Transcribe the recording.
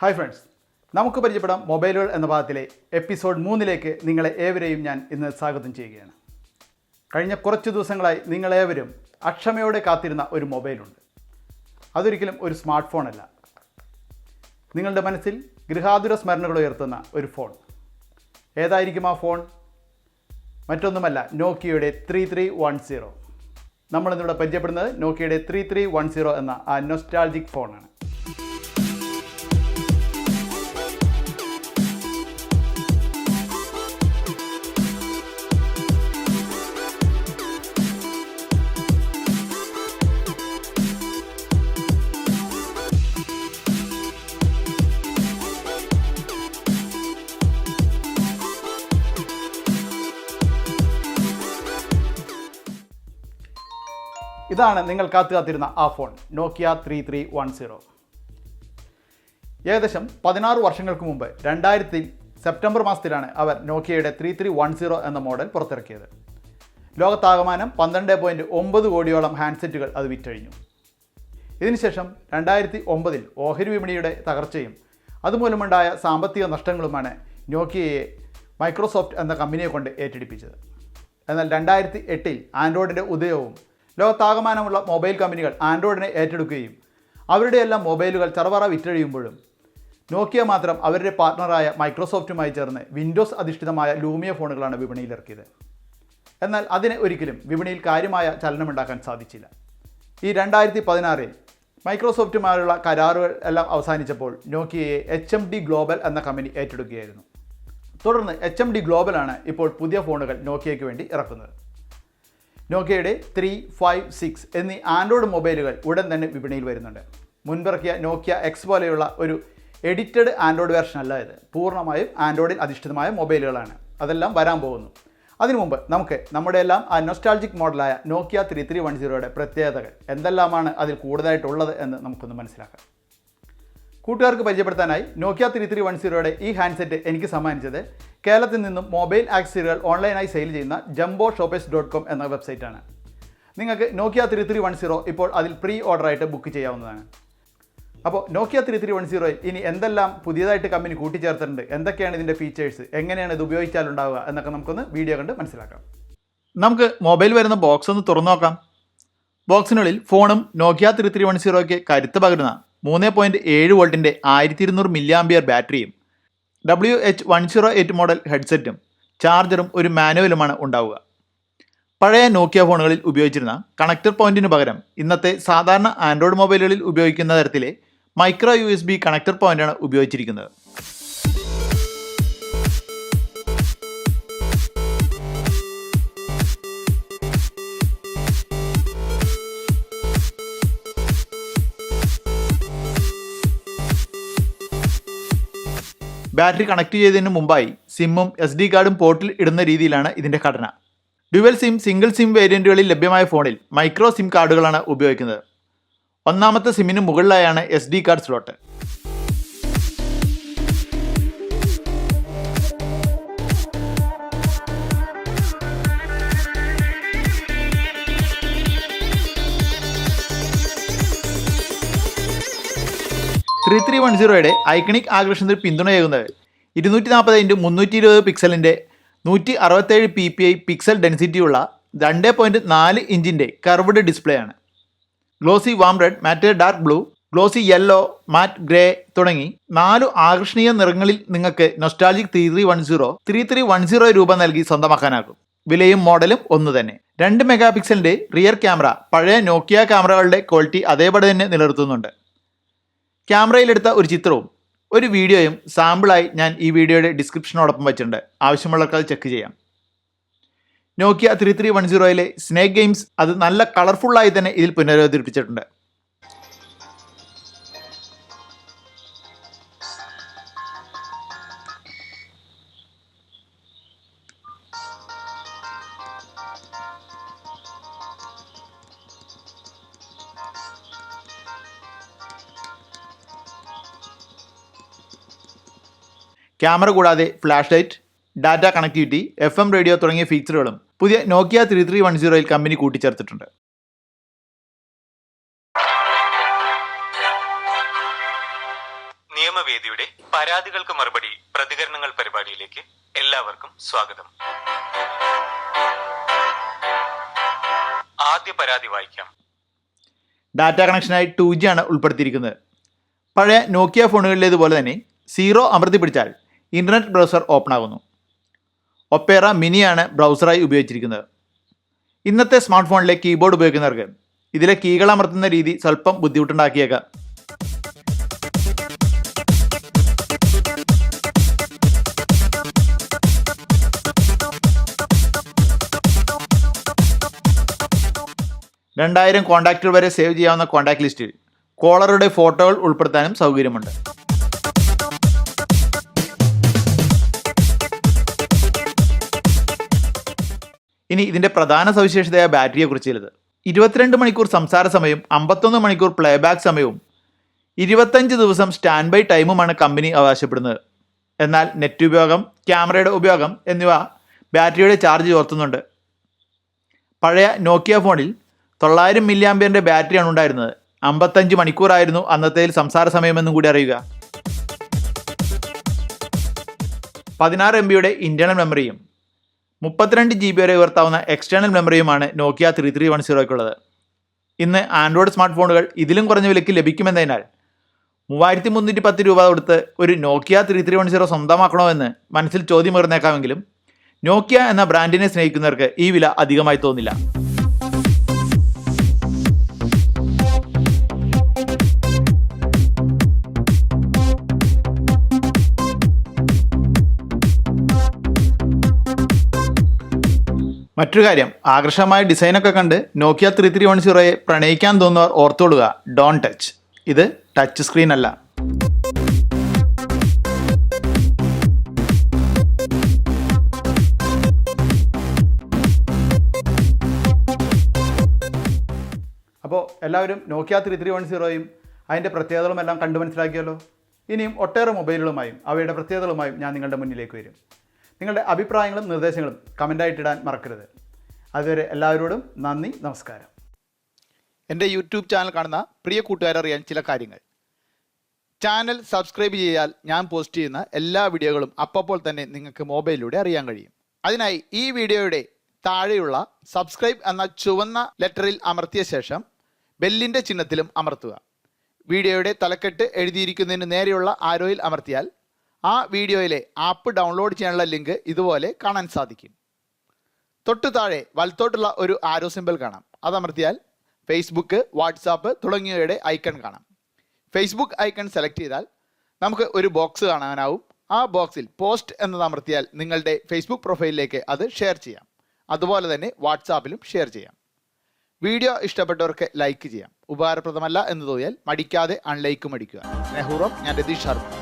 Hi friends നമുക്ക് പരിചയപ്പെടാം മൊബൈലുകൾ എന്ന ഭാഗത്തിലെ എപ്പിസോഡ് മൂന്നിലേക്ക് നിങ്ങളെ ഏവരെയും ഞാൻ ഇന്ന് സ്വാഗതം ചെയ്യുകയാണ്. കഴിഞ്ഞ കുറച്ച് ദിവസങ്ങളായി നിങ്ങളേവരും അക്ഷമയോടെ കാത്തിരുന്ന ഒരു മൊബൈലുണ്ട്. അതൊരിക്കലും ഒരു സ്മാർട്ട് ഫോണല്ല നിങ്ങളുടെ മനസ്സിൽ ഗൃഹാതുര സ്മരണകൾ ഉയർത്തുന്ന ഒരു ഫോൺ. ഏതായിരിക്കും ആ ഫോൺ? മറ്റൊന്നുമല്ല നോക്കിയയുടെ ത്രീ ത്രീ വൺ സീറോ. നമ്മളിന്നിവിടെ പരിചയപ്പെടുന്നത് നോക്കിയയുടെ ത്രീ ത്രീ വൺ സീറോ എന്ന ആ നൊസ്റ്റാൾജിക് ഫോണാണ് ഇതാണ് നിങ്ങൾ കാത്തു കാത്തിരുന്ന ആ phone. Nokia three three one zero. ഏകദേശം പതിനാറ് വർഷങ്ങൾക്ക് മുമ്പ് രണ്ടായിരത്തിൽ സെപ്റ്റംബർ മാസത്തിലാണ് അവർ നോക്കിയയുടെ ത്രീ ത്രീ വൺ സീറോ എന്ന മോഡൽ പുറത്തിറക്കിയത്. ലോകത്താകമാനം പന്ത്രണ്ട് പോയിന്റ് ഒമ്പത് കോടിയോളം ഹാൻഡ്സെറ്റുകൾ അത് വിറ്റഴിഞ്ഞു. ഇതിനുശേഷം രണ്ടായിരത്തി ഒമ്പതിൽ ഓഹരി വിപണിയുടെ തകർച്ചയും അതുമൂലമുണ്ടായ സാമ്പത്തിക നഷ്ടങ്ങളുമാണ് നോക്കിയയെ മൈക്രോസോഫ്റ്റ് എന്ന കമ്പനിയെ കൊണ്ട് ഏറ്റെടുപ്പിച്ചത്. എന്നാൽ രണ്ടായിരത്തി എട്ടിൽ ആൻഡ്രോയിഡിന്റെ ഉദയവും ലോകത്താകമാനമുള്ള മൊബൈൽ കമ്പനികൾ ആൻഡ്രോയിഡിനെ ഏറ്റെടുക്കുകയും അവരുടെയെല്ലാം മൊബൈലുകൾ ചറവറ വിറ്റഴിയുമ്പോഴും നോക്കിയ മാത്രം അവരുടെ പാർട്ണറായ മൈക്രോസോഫ്റ്റുമായി ചേർന്ന് വിൻഡോസ് അധിഷ്ഠിതമായ ലൂമിയ ഫോണുകളാണ് വിപണിയിലിറക്കിയത് എന്നാൽ അതിന് ഒരിക്കലും വിപണിയിൽ കാര്യമായ ചലനമുണ്ടാക്കാൻ സാധിച്ചില്ല. ഈ രണ്ടായിരത്തി പതിനാറിൽ മൈക്രോസോഫ്റ്റുമായുള്ള കരാറുകൾ എല്ലാം അവസാനിച്ചപ്പോൾ നോക്കിയയെ എച്ച് എം ഡി ഗ്ലോബൽ എന്ന കമ്പനി ഏറ്റെടുക്കുകയായിരുന്നു. തുടർന്ന് എച്ച് എം ഡി ഗ്ലോബലാണ് ഇപ്പോൾ പുതിയ ഫോണുകൾ നോക്കിയയ്ക്ക് വേണ്ടി ഇറക്കുന്നത്. നോക്കിയയുടെ ത്രീ ഫൈവ് സിക്സ് എന്നീ ആൻഡ്രോയിഡ് മൊബൈലുകൾ ഉടൻ തന്നെ വിപണിയിൽ വരുന്നുണ്ട്. മുൻപിറക്കിയ നോക്കിയ എക്സ് പോലെയുള്ള ഒരു എഡിറ്റഡ് ആൻഡ്രോയിഡ് വേർഷൻ അല്ല ഇത്. പൂർണമായും ആൻഡ്രോയിഡിൽ അധിഷ്ഠിതമായ മൊബൈലുകളാണ്. അതെല്ലാം വരാൻ പോകുന്നു. അതിനു മുമ്പ് നമുക്ക് നമ്മുടെ എല്ലാം ആ നൊസ്റ്റാൾജിക് മോഡലായ നോക്കിയ ത്രീ ത്രീ വൺ സീറോയുടെ പ്രത്യേകതകൾ എന്തെല്ലാമാണ് അതിൽ കൂടുതലായിട്ടുള്ളത് എന്ന് നമുക്കൊന്ന് മനസ്സിലാക്കാം. കൂട്ടുകാർക്ക് പരിചയപ്പെടുത്താനായി നോക്കിയ ത്രീ ത്രീ വൺ സീറോയുടെ ഈ ഹാൻഡ്സെറ്റ് എനിക്ക് സമ്മാനിച്ചത് കേരളത്തിൽ നിന്നും മൊബൈൽ ആക്സസറികൾ ഓൺലൈനായി സെയിൽ ചെയ്യുന്ന ജംബോ ഷോപ്പേഴ്സ് ഡോട്ട് കോം എന്ന വെബ്സൈറ്റാണ്. നിങ്ങൾക്ക് Nokia three three one zero ഇപ്പോൾ അതിൽ പ്രീ ഓർഡറായിട്ട് ബുക്ക് ചെയ്യാവുന്നതാണ്. അപ്പോൾ നോക്കിയ ത്രീ ത്രീ വൺ സീറോയിൽ ഇനി എന്തെല്ലാം പുതിയതായിട്ട് കമ്പനി കൂട്ടിച്ചേർത്തിട്ടുണ്ട് എന്തൊക്കെയാണ് ഇതിന്റെ ഫീച്ചേഴ്സ് എങ്ങനെയാണ് ഇത് ഉപയോഗിച്ചാൽ ഉണ്ടാവുക എന്നൊക്കെ നമുക്കൊന്ന് വീഡിയോ കണ്ട് മനസ്സിലാക്കാം. നമുക്ക് മൊബൈൽ വരുന്ന ബോക്സ് ഒന്ന് തുറന്നു നോക്കാം. ബോക്സിനുള്ളിൽ ഫോണും നോക്കിയ ത്രീ ത്രീ വൺ സീറോയ്ക്ക് കരുത്ത് പകരുന്ന മൂന്ന് പോയിന്റ് ഏഴ് വോൾട്ടിന്റെ ആയിരത്തി ഇരുന്നൂറ് മില്ലിയാമ്പിയർ ബാറ്ററിയും W H one zero eight model ഹെഡ്സെറ്റും ചാർജറും ഒരു മാനുവലുമാണ് ഉണ്ടാവുക. പഴയ നോക്കിയ ഫോണുകളിൽ ഉപയോഗിച്ചിരുന്ന കണക്ടർ പോയിന്റിന് പകരം ഇന്നത്തെ സാധാരണ ആൻഡ്രോയിഡ് മൊബൈലുകളിൽ ഉപയോഗിക്കുന്ന തരത്തിലെ micro U S B connector പോയിന്റാണ് ഉപയോഗിച്ചിരിക്കുന്നത്. ബാറ്ററി കണക്ട് ചെയ്തതിന് മുമ്പായി സിമ്മും എസ് ഡി കാർഡും പോർട്ടിൽ ഇടുന്ന രീതിയിലാണ് ഇതിന്റെ ഘടന. ഡ്യുവൽ സിം സിംഗിൾ സിം വേരിയന്റുകളിൽ ലഭ്യമായ ഫോണിൽ മൈക്രോ സിം കാർഡുകളാണ് ഉപയോഗിക്കുന്നത്. ഒന്നാമത്തെ സിമ്മിന് മുകളിലായാണ് S D card slot. Three three one സീറോയുടെ ഐക്കണിക് ആകർഷണത്തിന് പിന്തുണയേകുന്നത്. ഇരുന്നൂറ്റി നാൽപ്പത് ഇന്റു മുന്നൂറ്റി ഇരുപത് പിക്സലിന്റെ നൂറ്റി അറുപത്തേഴ് പി പി ഐ പിക്സൽ ഡെൻസിറ്റിയുള്ള രണ്ട് പോയിന്റ് നാല് ഇഞ്ചിന്റെ കർവ്ഡ് ഡിസ്പ്ലേ ആണ് glossy warm red matte dark blue glossy yellow matte grey തുടങ്ങി നാലു ആകർഷണീയ നിറങ്ങളിൽ നിങ്ങൾക്ക് nostalgic three three one zero three three one zero രൂപ നൽകി സ്വന്തമാക്കാനാകും. വിലയും മോഡലും ഒന്ന് തന്നെ. രണ്ട് മെഗാ പിക്സലിന്റെ റിയർ ക്യാമറ പഴയ നോക്കിയ ക്യാമറകളുടെ ക്വാളിറ്റി അതേപടി തന്നെ നിലനിർത്തുന്നുണ്ട്. ക്യാമറയിലെടുത്ത ഒരു ചിത്രവും ഒരു വീഡിയോയും സാമ്പിളായി ഞാൻ ഈ വീഡിയോയുടെ ഡിസ്ക്രിപ്ഷനോടൊപ്പം വെച്ചിട്ടുണ്ട്. ആവശ്യമുള്ളവർക്ക് അത് ചെക്ക് ചെയ്യാം. നോക്കിയ ത്രീ ത്രീ വൺ സീറോയിലെ സ്നേക്ക് ഗെയിംസ് അത് നല്ല കളർഫുള്ളായി തന്നെ ഇതിൽ പുനരവതരിപ്പിച്ചിട്ടുണ്ട് ക്യാമറ കൂടാതെ flash light data connectivity F M radio തുടങ്ങിയ ഫീച്ചറുകളും പുതിയ നോക്കിയ ത്രീ ത്രീ വൺ സീറോയിൽ കമ്പനി കൂട്ടിച്ചേർത്തിട്ടുണ്ട്. നിയമവേദിയുടെ പരാതികൾക്ക് മറുപടി പ്രതികരണങ്ങൾ പരിപാടിയിലേക്ക് എല്ലാവർക്കും സ്വാഗതം. ആദ്യ പരാതി വായിക്കാം. ഡാറ്റ കണക്ഷനായി ടു ജി ആണ് ഉൾപ്പെടുത്തിയിരിക്കുന്നത്. പഴയ നോക്കിയ ഫോണുകളിലേതുപോലെ തന്നെ സീറോ അമർത്തി പിടിച്ചാൽ ഇന്റർനെറ്റ് ബ്രൗസർ ഓപ്പൺ ആകുന്നു. ഒപ്പേറ മിനിയാണ് ബ്രൗസറായി ഉപയോഗിച്ചിരിക്കുന്നത്. ഇന്നത്തെ സ്മാർട്ട് ഫോണിലെ കീബോർഡ് ഉപയോഗിക്കുന്നവർക്ക് ഇതിലെ കീകൾ അമർത്തുന്ന രീതി സ്വല്പം ബുദ്ധിമുട്ടുണ്ടാക്കിയേക്കാം. രണ്ടായിരം കോൺടാക്റ്റുകൾ വരെ സേവ് ചെയ്യാവുന്ന കോൺടാക്ട് ലിസ്റ്റിൽ കോളറുടെ ഫോട്ടോകൾ ഉൾപ്പെടുത്താനും സൗകര്യമുണ്ട്. ഇനി ഇതിന്റെ പ്രധാന സവിശേഷതയായ ബാറ്ററിയെ കുറിച്ച് ചിലത് ഇരുപത്തിരണ്ട് മണിക്കൂർ സംസാര സമയവും അമ്പത്തൊന്ന് മണിക്കൂർ പ്ലേബാക്ക് സമയവും ഇരുപത്തഞ്ച് ദിവസം സ്റ്റാൻഡ് ബൈ ടൈമുമാണ് കമ്പനി അവകാശപ്പെടുന്നത്. എന്നാൽ നെറ്റ് ഉപയോഗം ക്യാമറയുടെ ഉപയോഗം എന്നിവ ബാറ്ററിയുടെ ചാർജ് ചോർത്തുന്നുണ്ട്. പഴയ നോക്കിയ ഫോണിൽ തൊള്ളായിരം മില്ലിയാമ്പിയറിന്റെ ബാറ്ററിയാണ് ഉണ്ടായിരുന്നത്. അമ്പത്തഞ്ച് മണിക്കൂറായിരുന്നു അന്നത്തേതിൽ സംസാര സമയമെന്നും കൂടി അറിയുക. പതിനാറ് എം ബിയുടെ ഇന്റേണൽ മെമ്മറിയും മുപ്പത്തിരണ്ട് ജി ബി വരെ ഉയർത്താവുന്ന എക്സ്റ്റേണൽ മെമ്മറിയുമാണ് നോക്കിയ ത്രീ ത്രീ വൺ സീറോയ്ക്കുള്ളത് ഇന്ന് ആൻഡ്രോയിഡ് സ്മാർട്ട് ഫോണുകൾ ഇതിലും കുറഞ്ഞ വിലയ്ക്ക് ലഭിക്കുമെന്നതിനാൽ മൂവായിരത്തി മുന്നൂറ്റി പത്ത് രൂപ കൊടുത്ത് ഒരു Nokia three three one zero സ്വന്തമാക്കണോ എന്ന് മനസ്സിൽ ചോദ്യം ഉയർന്നേക്കാമെങ്കിലും നോക്കിയ എന്ന ബ്രാൻഡിനെ സ്നേഹിക്കുന്നവർക്ക് ഈ വില അധികമായി തോന്നില്ല. മറ്റൊരു കാര്യം ആകർഷകമായ ഡിസൈനൊക്കെ കണ്ട് നോക്കിയ ത്രീ ത്രീ വൺ സീറോയെ പ്രണയിക്കാൻ തോന്നുന്നവർ ഓർത്തോളുക. ഡോൺ ടച്ച് ഇത് ടച്ച് സ്ക്രീൻ അല്ല. അപ്പോൾ എല്ലാവരും നോക്കിയ ത്രീ ത്രീ വൺ സീറോയും അതിന്റെ പ്രത്യേകതകളും എല്ലാം കണ്ടു മനസ്സിലാക്കിയല്ലോ? ഇനിയും ഒട്ടേറെ മൊബൈലുകളുമായും അവയുടെ പ്രത്യേകതകളുമായും ഞാൻ നിങ്ങളുടെ മുന്നിലേക്ക് വരും. നിങ്ങളുടെ അഭിപ്രായങ്ങളും നിർദ്ദേശങ്ങളും കമന്റായിട്ടിടാൻ മറക്കരുത്. അതുവരെ എല്ലാവരോടും നന്ദി നമസ്കാരം. എന്റെ യൂട്യൂബ് ചാനൽ കാണുന്ന പ്രിയ കൂട്ടുകാരറിയാൻ ചില കാര്യങ്ങൾ. ചാനൽ സബ്സ്ക്രൈബ് ചെയ്താൽ ഞാൻ പോസ്റ്റ് ചെയ്യുന്ന എല്ലാ വീഡിയോകളും അപ്പോൾ തന്നെ നിങ്ങൾക്ക് മൊബൈലിലൂടെ അറിയാൻ കഴിയും. അതിനായി ഈ വീഡിയോയുടെ താഴെയുള്ള സബ്സ്ക്രൈബ് എന്ന ചുവന്ന ലെറ്ററിൽ അമർത്തിയ ശേഷം ബെല്ലിന്റെ ചിഹ്നത്തിലും അമർത്തുക. വീഡിയോയുടെ തലക്കെട്ട് എഴുതിയിരിക്കുന്നതിന് നേരെയുള്ള ആരോയിൽ അമർത്തിയാൽ ആ വീഡിയോയിലെ ആപ്പ് ഡൗൺലോഡ് ചെയ്യാനുള്ള ലിങ്ക് ഇതുപോലെ കാണാൻ സാധിക്കും. തൊട്ടു താഴെ വലത്തോട്ടുള്ള ഒരു ആരോ സിമ്പിൾ കാണാം. അതമർത്തിയാൽ ഫേസ്ബുക്ക് വാട്സാപ്പ് തുടങ്ങിയവയുടെ ഐക്കൺ കാണാം. ഫേസ്ബുക്ക് ഐക്കൺ സെലക്ട് ചെയ്താൽ നമുക്ക് ഒരു ബോക്സ് കാണാനാവും. ആ ബോക്സിൽ പോസ്റ്റ് എന്നത് അമർത്തിയാൽ നിങ്ങളുടെ ഫേസ്ബുക്ക് പ്രൊഫൈലിലേക്ക് അത് ഷെയർ ചെയ്യാം. അതുപോലെ തന്നെ വാട്സാപ്പിലും ഷെയർ ചെയ്യാം. വീഡിയോ ഇഷ്ടപ്പെട്ടവർക്ക് ലൈക്ക് ചെയ്യാം. ഉപകാരപ്രദമല്ല എന്ന് തോന്നിയാൽ മടിക്കാതെ അൺലൈക്കും അടിക്കുക. നെഹ്റോം ഞാൻ രതീഷ് ശർമ്മ.